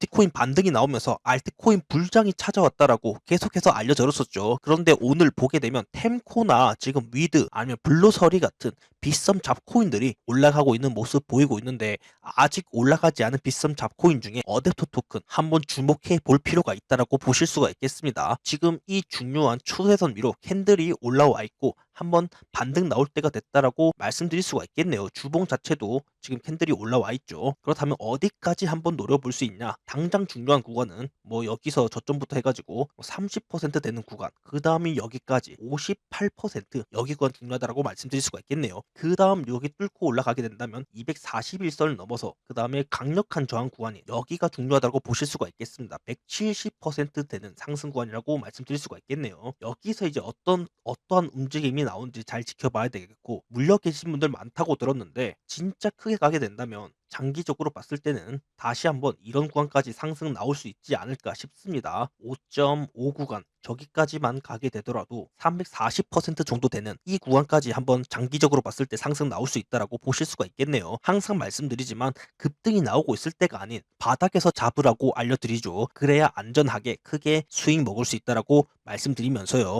to 비트코인 반등이 나오면서 알트코인 불장이 찾아왔다라고 계속해서 알려졌었죠. 그런데 오늘 보게 되면 템코나 지금 위드 아니면 블루서리 같은 빗썸 잡코인들이 올라가고 있는 모습 보이고 있는데 아직 올라가지 않은 빗썸 잡코인 중에 어댑터 토큰 한번 주목해 볼 필요가 있다라고 보실 수가 있겠습니다. 지금 이 중요한 추세선 위로 캔들이 올라와 있고 한번 반등 나올 때가 됐다라고 말씀드릴 수가 있겠네요. 주봉 자체도 지금 캔들이 올라와 있죠. 그렇다면 어디까지 한번 노려볼 수 있냐? 당장 중요한 구간은 뭐 여기서 저점부터 해가지고 30% 되는 구간, 그 다음이 여기까지 58% 여기 구간 중요하다라고 말씀드릴 수가 있겠네요. 그 다음 여기 뚫고 올라가게 된다면 241선을 넘어서 그 다음에 강력한 저항 구간이 여기가 중요하다고 보실 수가 있겠습니다. 170% 되는 상승 구간이라고 말씀드릴 수가 있겠네요. 여기서 이제 어떤 어떠한 움직임이 나오는지 잘 지켜봐야 되겠고 물려 계신 분들 많다고 들었는데 진짜 크게 가게 된다면 장기적으로 봤을 때는 다시 한번 이런 구간까지 상승 나올 수 있지 않을까 싶습니다. 5.5 구간 저기까지만 가게 되더라도 340% 정도 되는 이 구간까지 한번 장기적으로 봤을 때 상승 나올 수 있다라고 보실 수가 있겠네요. 항상 말씀드리지만 급등이 나오고 있을 때가 아닌 바닥에서 잡으라고 알려드리죠. 그래야 안전하게 크게 수익 먹을 수 있다라고 말씀드리면서요.